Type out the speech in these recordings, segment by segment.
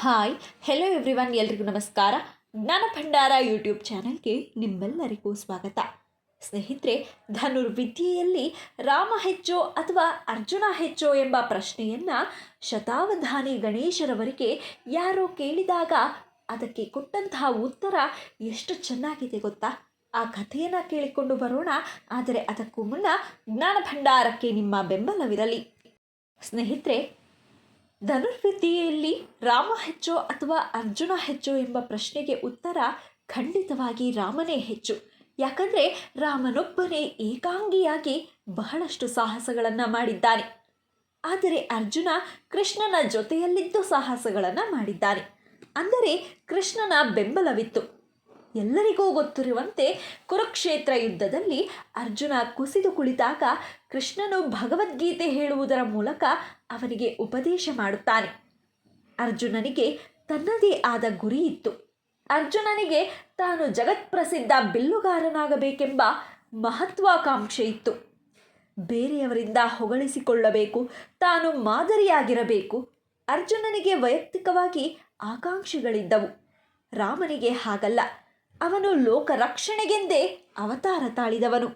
Hi hello everyone ಎಲ್ರಿಗೂ ನಮಸ್ಕಾರ. ಜ್ಞಾನ ಭಂಡಾರ ಯೂಟ್ಯೂಬ್ ಚಾನಲ್ಗೆ ನಿಮ್ಮೆಲ್ಲರಿಗೂ ಸ್ವಾಗತ. ಸ್ನೇಹಿತರೆ, ಧನುರ್ವಿದ್ಯೆಯಲ್ಲಿ ರಾಮ ಹೆಚ್ಚೋ ಅಥವಾ ಅರ್ಜುನ ಹೆಚ್ಚೋ ಎಂಬ ಪ್ರಶ್ನೆಯನ್ನು ಶತಾವಧಾನಿ ಗಣೇಶರವರಿಗೆ ಯಾರೋ ಕೇಳಿದಾಗ ಅದಕ್ಕೆ ಕೊಟ್ಟಂತಹ ಉತ್ತರ ಎಷ್ಟು ಚೆನ್ನಾಗಿದೆ ಗೊತ್ತಾ? ಆ ಕಥೆಯನ್ನು ಕೇಳಿಕೊಂಡು ಬರೋಣ, ಆದರೆ ಅದಕ್ಕೂ ಮುನ್ನ ಜ್ಞಾನ ಭಂಡಾರಕ್ಕೆ ನಿಮ್ಮ ಬೆಂಬಲವಿರಲಿ. ಸ್ನೇಹಿತರೆ ಧನುರ್ವಿದ್ಯೆಯಲ್ಲಿ ರಾಮ ಹೆಚ್ಚೋ ಅಥವಾ ಅರ್ಜುನ ಹೆಚ್ಚೋ ಎಂಬ ಪ್ರಶ್ನೆಗೆ ಉತ್ತರ ಖಂಡಿತವಾಗಿ ರಾಮನೇ ಹೆಚ್ಚು. ಯಾಕಂದರೆ ರಾಮನೊಬ್ಬನೇ ಏಕಾಂಗಿಯಾಗಿ ಬಹಳಷ್ಟು ಸಾಹಸಗಳನ್ನು ಮಾಡಿದ್ದಾನೆ. ಆದರೆ ಅರ್ಜುನ ಕೃಷ್ಣನ ಜೊತೆಯಲ್ಲಿದ್ದು ಸಾಹಸಗಳನ್ನು ಮಾಡಿದ್ದಾನೆ. ಅಂದರೆ ಕೃಷ್ಣನ ಬೆಂಬಲವಿತ್ತು. ಎಲ್ಲರಿಗೂ ಗೊತ್ತಿರುವಂತೆ ಕುರುಕ್ಷೇತ್ರ ಯುದ್ಧದಲ್ಲಿ ಅರ್ಜುನ ಕುಸಿದು ಕುಳಿತಾಗ ಕೃಷ್ಣನು ಭಗವದ್ಗೀತೆ ಹೇಳುವುದರ ಮೂಲಕ ಅವನಿಗೆ ಉಪದೇಶ ಮಾಡುತ್ತಾನೆ. ಅರ್ಜುನನಿಗೆ ತನ್ನದೇ ಆದ ಗುರಿ ಇತ್ತು. ಅರ್ಜುನನಿಗೆ ತಾನು ಜಗತ್ಪ್ರಸಿದ್ಧ ಬಿಲ್ಲುಗಾರನಾಗಬೇಕೆಂಬ ಮಹತ್ವಾಕಾಂಕ್ಷೆ ಇತ್ತು. ಬೇರೆಯವರಿಂದ ಹೊಗಳಿಸಿಕೊಳ್ಳಬೇಕು, ತಾನು ಮಾದರಿಯಾಗಿರಬೇಕು, ಅರ್ಜುನನಿಗೆ ವೈಯಕ್ತಿಕವಾಗಿ ಆಕಾಂಕ್ಷೆಗಳಿದ್ದವು. ರಾಮನಿಗೆ ಹಾಗಲ್ಲ. ಅವನು ಲೋಕ ರಕ್ಷಣೆಗೆಂದೇ ಅವತಾರ ತಾಳಿದವನು.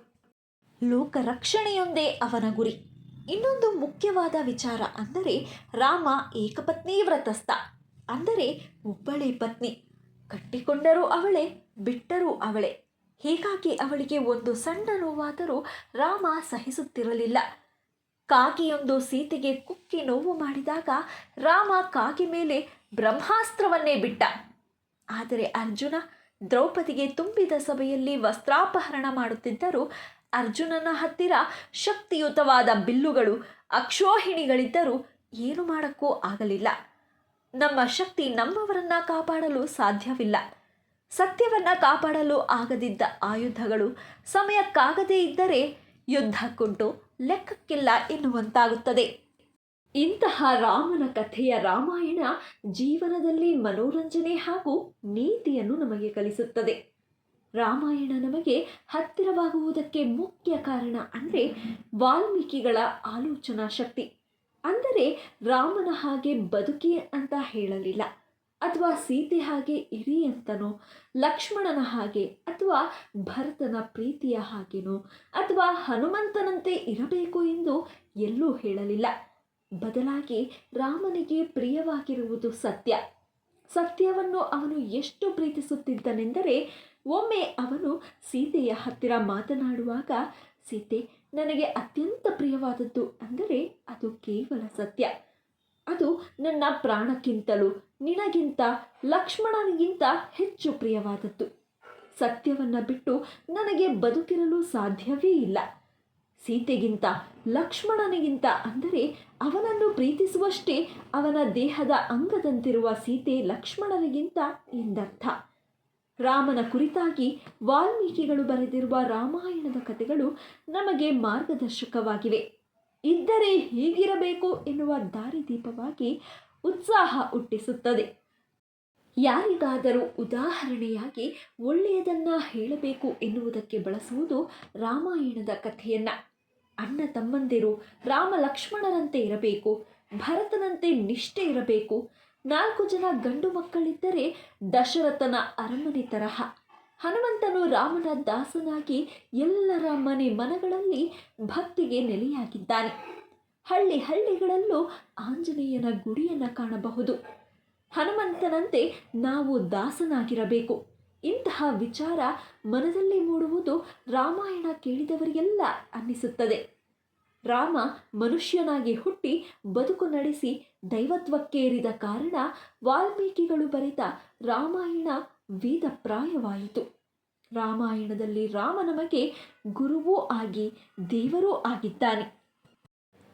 ಲೋಕ ರಕ್ಷಣೆಯೊಂದೇ ಅವನ ಗುರಿ. ಇನ್ನೊಂದು ಮುಖ್ಯವಾದ ವಿಚಾರ ಅಂದರೆ ರಾಮ ಏಕಪತ್ನಿ ವ್ರತಸ್ಥ. ಅಂದರೆ ಒಬ್ಬಳೇ ಪತ್ನಿ. ಕಟ್ಟಿಕೊಂಡರೂ ಅವಳೇ, ಬಿಟ್ಟರೂ ಅವಳೇ. ಹೀಗಾಗಿ ಅವಳಿಗೆ ಒಂದು ಸಣ್ಣ ನೋವಾದರೂ ರಾಮ ಸಹಿಸುತ್ತಿರಲಿಲ್ಲ. ಕಾಕಿಯೊಂದು ಸೀತೆಗೆ ಕುಕ್ಕಿ ನೋವು ಮಾಡಿದಾಗ ರಾಮ ಕಾಕಿ ಮೇಲೆ ಬ್ರಹ್ಮಾಸ್ತ್ರವನ್ನೇ ಬಿಟ್ಟ. ಆದರೆ ಅರ್ಜುನ ದ್ರೌಪದಿಗೆ ತುಂಬಿದ ಸಭೆಯಲ್ಲಿ ವಸ್ತ್ರಾಪಹರಣ ಮಾಡುತ್ತಿದ್ದರೂ ಅರ್ಜುನನ ಹತ್ತಿರ ಶಕ್ತಿಯುತವಾದ ಬಿಲ್ಲುಗಳು, ಅಕ್ಷೋಹಿಣಿಗಳಿದ್ದರೂ ಏನು ಮಾಡೋಕ್ಕೂ ಆಗಲಿಲ್ಲ. ನಮ್ಮ ಶಕ್ತಿ ನಮ್ಮವರನ್ನ ಕಾಪಾಡಲು ಸಾಧ್ಯವಿಲ್ಲ. ಸತ್ಯವನ್ನ ಕಾಪಾಡಲು ಆಗದಿದ್ದ ಆಯುಧಗಳು ಸಮಯಕ್ಕಾಗದೇ ಇದ್ದರೆ ಯುದ್ಧಕ್ಕುಂಟು, ಲೆಕ್ಕಕ್ಕಿಲ್ಲ ಎನ್ನುವಂತಾಗುತ್ತದೆ. ಇಂತಹ ರಾಮನ ಕಥೆಯ ರಾಮಾಯಣ ಜೀವನದಲ್ಲಿ ಮನೋರಂಜನೆ ಹಾಗೂ ನೀತಿಯನ್ನು ನಮಗೆ ಕಲಿಸುತ್ತದೆ. ರಾಮಾಯಣ ನಮಗೆ ಹತ್ತಿರವಾಗುವುದಕ್ಕೆ ಮುಖ್ಯ ಕಾರಣ ಅಂದರೆ ವಾಲ್ಮೀಕಿಗಳ ಆಲೋಚನಾ ಶಕ್ತಿ. ಅಂದರೆ ರಾಮನ ಹಾಗೆ ಬದುಕಿ ಅಂತ ಹೇಳಲಿಲ್ಲ. ಅಥವಾ ಸೀತೆ ಹಾಗೆ ಇರಿ ಅಂತನೋ, ಲಕ್ಷ್ಮಣನ ಹಾಗೆ ಅಥವಾ ಭರತನ ಪ್ರೀತಿಯ ಹಾಗೆನೋ, ಅಥವಾ ಹನುಮಂತನಂತೆ ಇರಬೇಕು ಎಂದು ಎಲ್ಲೂ ಹೇಳಲಿಲ್ಲ. ಬದಲಾಗಿ ರಾಮನಿಗೆ ಪ್ರಿಯವಾಗಿರುವುದು ಸತ್ಯ. ಸತ್ಯವನ್ನು ಅವನು ಎಷ್ಟು ಪ್ರೀತಿಸುತ್ತಿದ್ದನೆಂದರೆ, ಒಮ್ಮೆ ಅವನು ಸೀತೆಯ ಹತ್ತಿರ ಮಾತನಾಡುವಾಗ, ಸೀತೆ, ನನಗೆ ಅತ್ಯಂತ ಪ್ರಿಯವಾದದ್ದು ಅಂದರೆ ಅದು ಕೇವಲ ಸತ್ಯ. ಅದು ನನ್ನ ಪ್ರಾಣಕ್ಕಿಂತಲೂ, ನಿನಗಿಂತ, ಲಕ್ಷ್ಮಣನಿಗಿಂತ ಹೆಚ್ಚು ಪ್ರಿಯವಾದದ್ದು. ಸತ್ಯವನ್ನು ಬಿಟ್ಟು ನನಗೆ ಬದುಕಿರಲು ಸಾಧ್ಯವೇ ಇಲ್ಲ. ಸೀತೆಗಿಂತ, ಲಕ್ಷ್ಮಣನಿಗಿಂತ, ಅಂದರೆ ಅವನನ್ನು ಪ್ರೀತಿಸುವಷ್ಟೇ ಅವನ ದೇಹದ ಅಂಗದಂತಿರುವ ಸೀತೆ ಲಕ್ಷ್ಮಣನಿಗಿಂತ ಎಂದರ್ಥ. ರಾಮನ ಕುರಿತಾಗಿ ವಾಲ್ಮೀಕಿಗಳು ಬರೆದಿರುವ ರಾಮಾಯಣದ ಕಥೆಗಳು ನಮಗೆ ಮಾರ್ಗದರ್ಶಕವಾಗಿವೆ. ಇದ್ದರೆ ಹೀಗಿರಬೇಕು ಎನ್ನುವ ದಾರಿದೀಪವಾಗಿ ಉತ್ಸಾಹ ಹುಟ್ಟಿಸುತ್ತದೆ. ಯಾರಿಗಾದರೂ ಉದಾಹರಣೆಯಾಗಿ ಒಳ್ಳೆಯದನ್ನು ಹೇಳಬೇಕು ಎನ್ನುವುದಕ್ಕೆ ಬಳಸುವುದು ರಾಮಾಯಣದ ಕಥೆಯನ್ನು. ಅಣ್ಣ ತಮ್ಮಂದಿರು ರಾಮ ಲಕ್ಷ್ಮಣರಂತೆ ಇರಬೇಕು, ಭರತನಂತೆ ನಿಷ್ಠೆ ಇರಬೇಕು. ನಾಲ್ಕು ಜನ ಗಂಡು ಮಕ್ಕಳಿದ್ದರೆ ದಶರಥನ ಅರಮನೆ ತರಹ. ಹನುಮಂತನು ರಾಮನ ದಾಸನಾಗಿ ಎಲ್ಲರ ಮನೆ ಮನಗಳಲ್ಲಿ ಭಕ್ತಿಗೆ ನೆಲೆಯಾಗಿದ್ದಾನೆ. ಹಳ್ಳಿ ಹಳ್ಳಿಗಳಲ್ಲೂ ಆಂಜನೇಯನ ಗುಡಿಯನ್ನು ಕಾಣಬಹುದು. ಹನುಮಂತನಂತೆ ನಾವು ದಾಸನಾಗಿರಬೇಕು. ಇಂತಹ ವಿಚಾರ ಮನದಲ್ಲಿ ಮೂಡುವುದು ರಾಮಾಯಣ ಕೇಳಿದವರಿಗೆಲ್ಲ ಅನ್ನಿಸುತ್ತದೆ. ರಾಮ ಮನುಷ್ಯನಾಗಿ ಹುಟ್ಟಿ ಬದುಕು ನಡೆಸಿ ದೈವತ್ವಕ್ಕೇರಿದ ಕಾರಣ ವಾಲ್ಮೀಕಿಗಳು ಬರೆದ ರಾಮಾಯಣ ವೇದಪ್ರಾಯವಾಯಿತು. ರಾಮಾಯಣದಲ್ಲಿ ರಾಮ ನಮಗೆ ಗುರುವೂ ಆಗಿ ದೇವರೂ ಆಗಿದ್ದಾನೆ.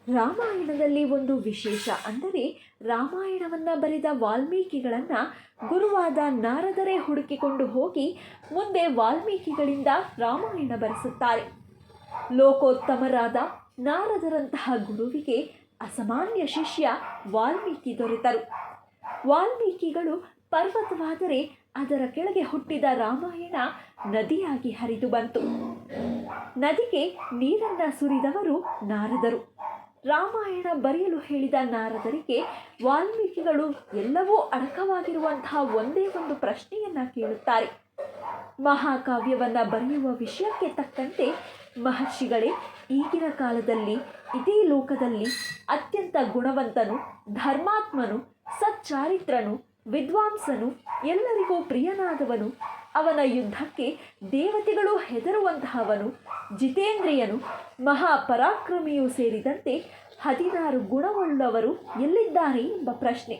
ರಾಮಾಯಣದಲ್ಲಿ ಒಂದು ವಿಶೇಷ ಅಂದರೆ ರಾಮಾಯಣವನ್ನು ಬರೆದ ವಾಲ್ಮೀಕಿಗಳನ್ನು ಗುರುವಾದ ನಾರದರೇ ಹುಡುಕಿಕೊಂಡು ಹೋಗಿ ಮುಂದೆ ವಾಲ್ಮೀಕಿಗಳಿಂದ ರಾಮಾಯಣ ಬರೆಸುತ್ತಾರೆ. ಲೋಕೋತ್ತಮರಾದ ನಾರದರಂತಹ ಗುರುವಿಗೆ ಅಸಾಮಾನ್ಯ ಶಿಷ್ಯ ವಾಲ್ಮೀಕಿ ದೊರೆತರು. ವಾಲ್ಮೀಕಿಗಳು ಪರ್ವತವಾದರೆ ಅದರ ಕೆಳಗೆ ಹುಟ್ಟಿದ ರಾಮಾಯಣ ನದಿಯಾಗಿ ಹರಿದು ಬಂತು. ನದಿಗೆ ನೀರನ್ನು ಸುರಿದವರು ನಾರದರು. ರಾಮಾಯಣ ಬರೆಯಲು ಹೇಳಿದ ನಾರದರಿಗೆ ವಾಲ್ಮೀಕಿಗಳು ಎಲ್ಲವೂ ಅಡಕವಾಗಿರುವಂತಹ ಒಂದೇ ಒಂದು ಪ್ರಶ್ನೆಯನ್ನ ಕೇಳುತ್ತಾರೆ. ಮಹಾಕಾವ್ಯವನ್ನ ಬರೆಯುವ ವಿಷಯಕ್ಕೆ ತಕ್ಕಂತೆ ಮಹರ್ಷಿಗಳೇ ಈಗಿನ ಕಾಲದಲ್ಲಿ ಇದೇ ಲೋಕದಲ್ಲಿ ಅತ್ಯಂತ ಗುಣವಂತನು, ಧರ್ಮಾತ್ಮನು, ಸಚ್ಚಾರಿತ್ರನು, ವಿದ್ವಾಂಸನು, ಎಲ್ಲರಿಗೂ ಪ್ರಿಯನಾದವನು. ಅವನ ಯುದ್ಧಕ್ಕೆ ದೇವತೆಗಳು ಹೆದರುವಂತಹವನು, ಜಿತೇಂದ್ರಿಯನು, ಮಹಾಪರಾಕ್ರಮಿಯೂ ಸೇರಿದಂತೆ ಹದಿನಾರು ಗುಣವುಳ್ಳವರು ಎಲ್ಲಿದ್ದಾರೆ ಎಂಬ ಪ್ರಶ್ನೆ.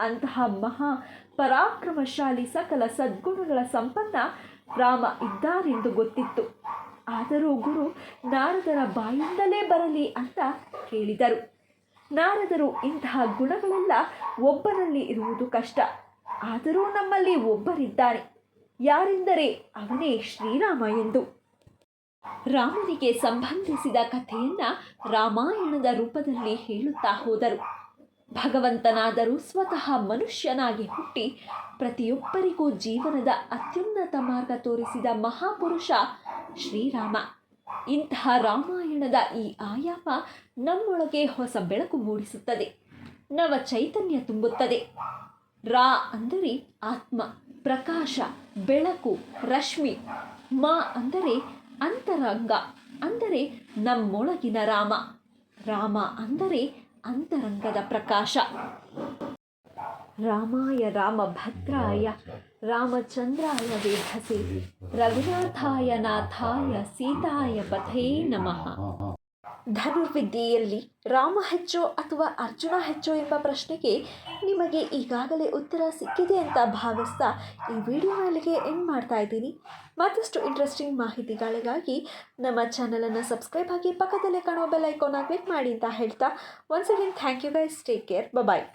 ಅಂತಹ ಮಹಾ ಪರಾಕ್ರಮಶಾಲಿ ಸಕಲ ಸದ್ಗುಣಗಳ ಸಂಪನ್ನ ರಾಮ ಇದ್ದಾರೆಂದು ಗೊತ್ತಿತ್ತು. ಆದರೂ ಗುರು ನಾರದರ ಬಾಯಿಂದಲೇ ಬರಲಿ ಅಂತ ಕೇಳಿದರು. ನಾರದರು ಇಂತಹ ಗುಣಗಳೆಲ್ಲ ಒಬ್ಬನಲ್ಲಿ ಇರುವುದು ಕಷ್ಟ. ಆದರೂ ನಮ್ಮಲ್ಲಿ ಒಬ್ಬರಿದ್ದಾನೆ. ಯಾರೆಂದರೆ ಅವನೇ ಶ್ರೀರಾಮ ಎಂದು. ರಾಮನಿಗೆ ಸಂಬಂಧಿಸಿದ ಕಥೆಯನ್ನು ರಾಮಾಯಣದ ರೂಪದಲ್ಲಿ ಹೇಳುತ್ತಾ ಹೋದರು. ಭಗವಂತನಾದರೂ ಸ್ವತಃ ಮನುಷ್ಯನಾಗಿ ಹುಟ್ಟಿ ಪ್ರತಿಯೊಬ್ಬರಿಗೂ ಜೀವನದ ಅತ್ಯುನ್ನತ ಮಾರ್ಗ ತೋರಿಸಿದ ಮಹಾಪುರುಷ ಶ್ರೀರಾಮ. ಇಂತಹ ರಾಮಾಯಣದ ಈ ಆಯಾಮ ನಮ್ಮೊಳಗೆ ಹೊಸ ಬೆಳಕು ಮೂಡಿಸುತ್ತದೆ, ನವ ಚೈತನ್ಯ ತುಂಬುತ್ತದೆ. ರಾ ಅಂದರೆ ಆತ್ಮ, ಪ್ರಕಾಶ, ಬೆಳಕು, ರಶ್ಮಿ. ಮ ಅಂದರೆ ಅಂತರಂಗ, ಅಂದರೆ ನಮ್ಮೊಳಗಿನ ರಾಮ. ರಾಮ ಅಂದರೆ ಅಂತರಂಗದ ಪ್ರಕಾಶ. ರಾಮಾಯ ರಾಮಭದ್ರಾಯ, ರಾಮಚಂದ್ರಾಯ ವೇಧಸೆ ರಘುನಾಥಾಯ ನಾಥಾಯ ಸೀತಾಯ ಪಥೇ ನಮಃ. ಧನುರ್ವಿದ್ಯೆಯಲ್ಲಿ ರಾಮ ಹೆಚ್ಚೋ ಅಥವಾ ಅರ್ಜುನ ಹೆಚ್ಚೋ ಎಂಬ ಪ್ರಶ್ನೆಗೆ ನಿಮಗೆ ಈಗಾಗಲೇ ಉತ್ತರ ಸಿಕ್ಕಿದೆ ಅಂತ ಭಾವಿಸ್ತಾ ಈ ವಿಡಿಯೋ ಅಲ್ಲಿಗೆ ಎಂಡ್ ಮಾಡ್ತಾ ಇದ್ದೀನಿ. ಮತ್ತಷ್ಟು ಇಂಟ್ರೆಸ್ಟಿಂಗ್ ಮಾಹಿತಿಗಳಿಗಾಗಿ ನಮ್ಮ ಚಾನಲನ್ನು ಸಬ್ಸ್ಕ್ರೈಬ್ ಆಗಿ ಪಕ್ಕದಲ್ಲೇ ಕಾಣೋ ಬೆಲ್ ಐಕಾನ್ನ ಕ್ಲಿಕ್ ಮಾಡಿ ಅಂತ ಹೇಳ್ತಾ once again thank you guys take care bye